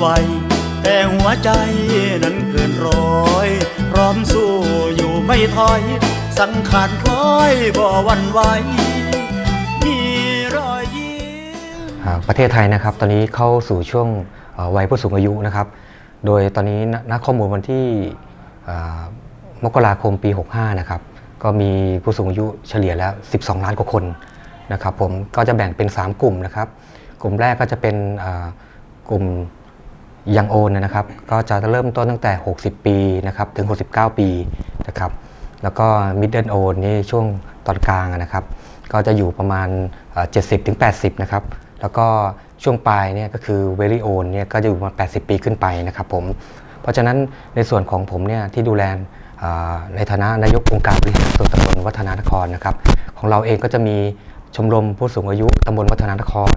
ใจนั้นเกินร้อย พร้อมสู้อยู่ไม่ถอย สังขารคล้อยบ่วันไหวมีรอยยิ้มประเทศไทยนะครับ ตอนนี้เข้าสู่ช่วงวัยผู้สูงอายุนะครับ โดยตอนนี้ณณข้อมูลวันที่มกราคมปี 65 นะครับ ก็มีผู้สูงอายุเฉลี่ยแล้ว 12 ล้านกว่าคนนะครับผมก็จะแบ่งเป็น 3 กลุ่มนะครับ กลุ่มแรกก็จะเป็นกลุ่ม ยังโอนนะครับ ก็จะเริ่มต้นตั้งแต่ 60 ปีนะครับถึง 69 ปีนะครับแล้วก็มิดเดิลโอนนี่ช่วงตอนกลางนะครับ ก็จะอยู่ประมาณ 70ถึง80 นะครับ แล้วก็ช่วงปลายเนี่ยก็คือเวลี่โอนเนี่ยก็จะอยู่ประมาณ 80 ปีขึ้นไปนะครับผม เพราะฉะนั้นในส่วนของผมเนี่ยที่ดูแลในฐานะนายกองค์การบริหารส่วนตำบลวัฒนานครนะครับ ของเราเองก็จะมีชมรมผู้สูงอายุตำบลวัฒนานคร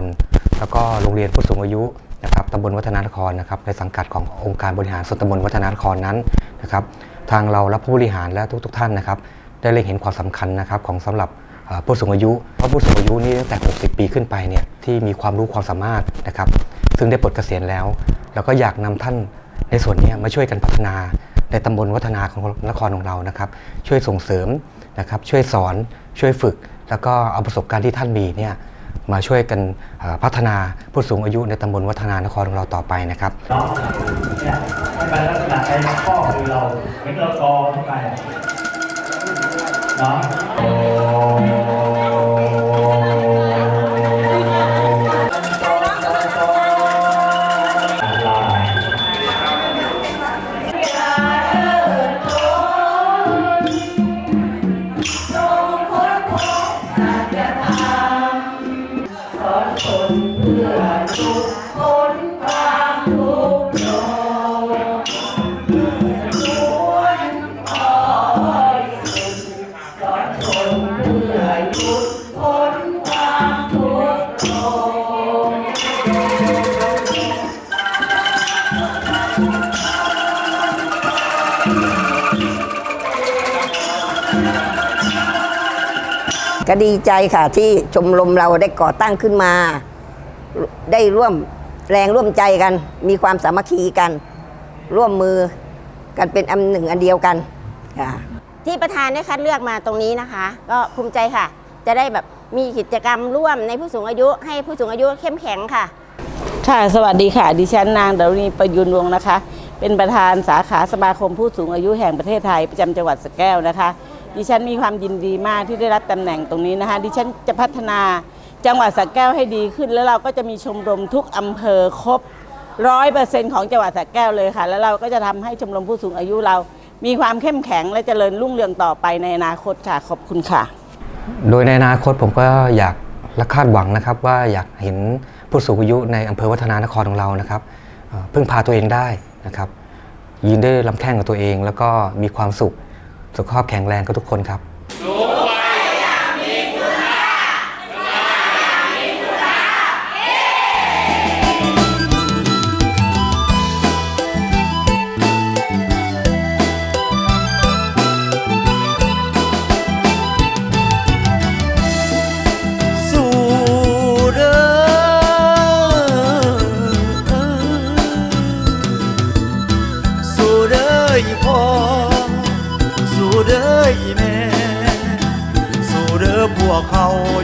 แล้วก็โรงเรียนผู้สูงอายุนะครับตำบลวัฒนานครนะครับในสังกัดขององค์การบริหารส่วนตำบลวัฒนานครนั้นนะครับทางเราและผู้บริหารและทุกๆท่านนะครับได้เล็งเห็นความสำคัญนะครับของสำหรับผู้สูงอายุเพราะผู้สูงอายุนี่ตั้งแต่ 60 ปีขึ้นไปเนี่ยที่มีความรู้ความสามารถนะครับซึ่งได้ปลดเกษียณแล้ว แล้วก็อยากนำท่านในส่วนนี้มาช่วยกันพัฒนาในตำบลวัฒนาของนครของเรานะครับ ช่วยส่งเสริมนะครับช่วยสอนช่วยฝึก แล้วก็เอาประสบการณ์ที่ท่านมีเนี่ย มาช่วยกันพัฒนาผู้สูงอายุในตำบลวัฒนานครของเราต่อไปนะครับเนาะเนี่ยให้มันลักษณะใช้ข้อคือเราเหมือนเรากองไปเนาะ ก็ดีใจค่ะที่ชมรมเราได้ก่อตั้งขึ้นมา ได้ร่วมแรงร่วมใจกัน มีความสามัคคีกัน ร่วมมือกันเป็นอันหนึ่งอันเดียวกันค่ะที่ประธานได้คัดเลือกมาตรงนี้นะคะ ก็ภูมิใจค่ะ จะได้แบบมีกิจกรรมร่วมในผู้สูงอายุ ให้ผู้สูงอายุเข้มแข็งค่ะ ค่ะ สวัสดีค่ะ ดิฉันนางดารุณีประยุนวงศ์นะคะ เป็นประธานสาขาสมาคมผู้สูงอายุแห่งประเทศไทยประจำจังหวัดสระแก้วนะคะ ดิฉันมีความยินดีมากที่ได้รับตำแหน่งตรงนี้นะคะ ดิฉันจะพัฒนาจังหวัดสระแก้วให้ดีขึ้น แล้วเราก็จะมีชมรมทุกอำเภอครบร้อยเปอร์เซ็นต์ของจังหวัดสระแก้วเลยค่ะ แล้วเราก็จะทำให้ชมรมผู้สูงอายุเรา มีความเข้มแข็งและเจริญรุ่งเรืองต่อไปในอนาคตค่ะ ขอบคุณค่ะ โดยในอนาคตผมก็อยากและคาดหวังนะครับว่าอยากเห็นผู้สูงอายุในอำเภอวัฒนานครของเรานะครับเพึ่งพาตัวเองได้นะครับยืนได้ลำแข้งกับตัวเอง แล้วก็มีความสุข สุขภาพแข็งแรงกับทุกคนครับ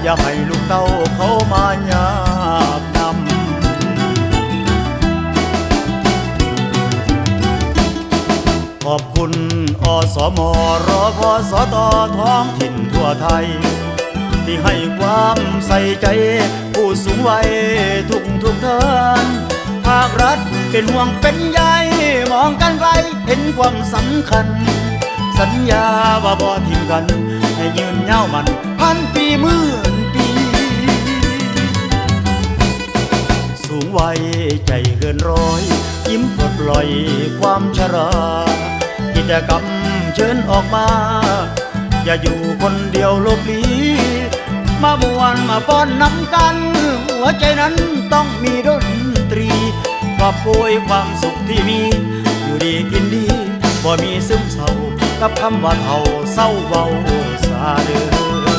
อย่าให้ลูกเต้าเขามายากนำขอบคุณอสมรอพอสตท้องถิ่นทั่วไทย ที่ให้ความใส่ใจ ผู้สูงวัยทุกทุกท่านภาครัฐเป็นห่วงเป็นใยมองกันไกลเห็นความสำคัญ สัญญาว่าบ่ทิ้งกัน ยาวมันพันปีหมื่นปี สูงวัยใจเกินร้อย ยิ้มปลดปล่อยความชรากิจกรรมเชิญออกมา อย่าอยู่คนเดียวโลบลีมามวนมาป้อนน้ำกัน หัวใจนั้นต้องมีดนตรีกอบโกยความสุขที่มี อยู่ดีกินดีบ่มีซึมเศร้า กับคำว่าเฮาเศร้าเบาสาเดือ